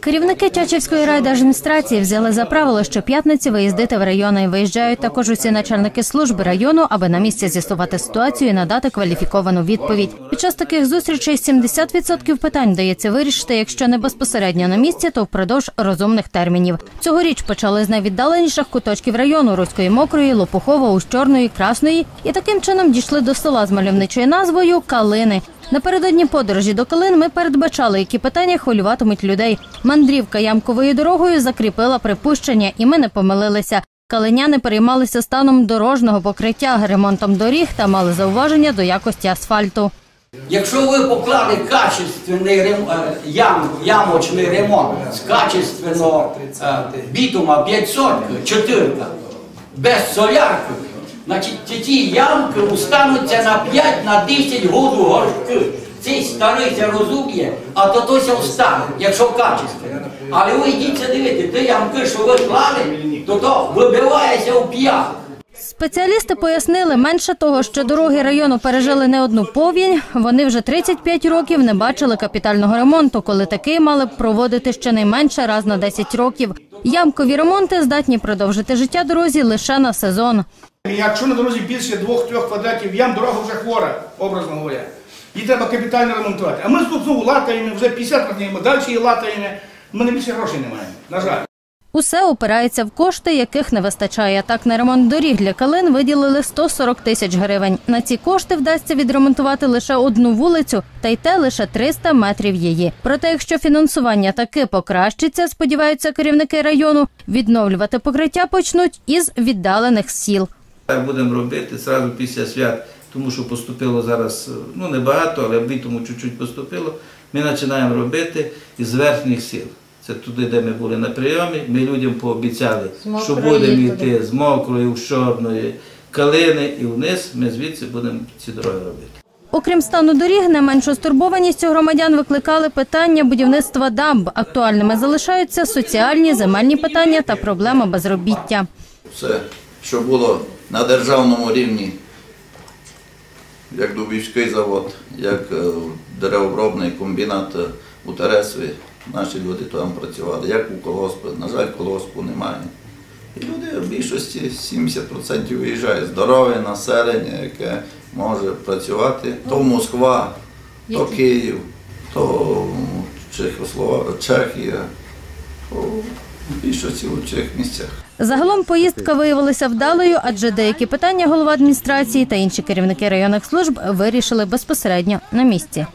Керівники Тячівської райдержадміністрації взяли за правило щоп'ятниці виїздити в райони. Виїжджають також усі начальники служби району, аби на місці з'ясувати ситуацію і надати кваліфіковану відповідь. Під час таких зустрічей 70% питань вдається вирішити, якщо не безпосередньо на місці, то впродовж розумних термінів. Цьогоріч почали з найвіддаленіших куточків району Руської мокрої, Лопухова, Ущорної, Красної і таким чином дійшли до села з мальовничою назвою Калини. Напередодні подорожі до Калин ми передбачали, які питання хвилюватимуть людей. Мандрівка ямковою дорогою закріпила припущення, і ми не помилилися. Калиняни переймалися станом дорожнього покриття, ремонтом доріг та мали зауваження до якості асфальту. Якщо ви поклали качественний рем... е, ям... ямочний ремонт з качественного е, бітума 500, чотирка, без солярки, значить ті- ямки устануться на 5 на 10 году горшки. Цей старий це розуміє, а то тося встане, якщо качественно. Але ви йдіться дивити, ті ямки, що ви клали, то то вибивається у п'ях. Спеціалісти пояснили, менше того, що дороги району пережили не одну повінь, вони вже 35 років не бачили капітального ремонту, коли такий мали б проводити щонайменше раз на 10 років. Ямкові ремонти здатні продовжити життя дорозі лише на сезон. Якщо на дорозі більше двох-трьох квадратів ям, дорога вже хвора, образно говоря. Її треба капітально ремонтувати. А ми тут знову латаємо, вже 50 років, далі її латаємо. У мене більше грошей немає, на жаль. Усе опирається в кошти, яких не вистачає. Так на ремонт доріг для калин виділили 140 тисяч гривень. На ці кошти вдасться відремонтувати лише одну вулицю, та й те лише 300 метрів її. Проте, якщо фінансування таки покращиться, сподіваються керівники району, відновлювати покриття почнуть із віддалених сіл. Так будемо робити зразу після свят, тому що поступило зараз, ну небагато, але бітому чуть-чуть поступило. Ми починаємо робити із верхніх сіл. Це туди, де ми були на прийомі. Ми людям пообіцяли, що будемо йти з мокрої, з чорної калини і вниз. Ми звідси будемо ці дороги робити. Окрім стану доріг, не меншу стурбованість у громадян викликали питання будівництва дамб. Актуальними залишаються соціальні, земельні питання та проблема безробіття. все, що було на державному рівні, як Дубівський завод, як е, деревообробний комбінат е, у Тересві, наші люди там працювали, як у колгоспі. На жаль, колгоспу немає. І люди в більшості 70% виїжджають. Здорове населення, яке може працювати. То Москва, то Київ, то. Чехія, то більшості у цих місцях. Загалом поїздка виявилася вдалою, адже деякі питання голова адміністрації та інші керівники районних служб вирішили безпосередньо на місці.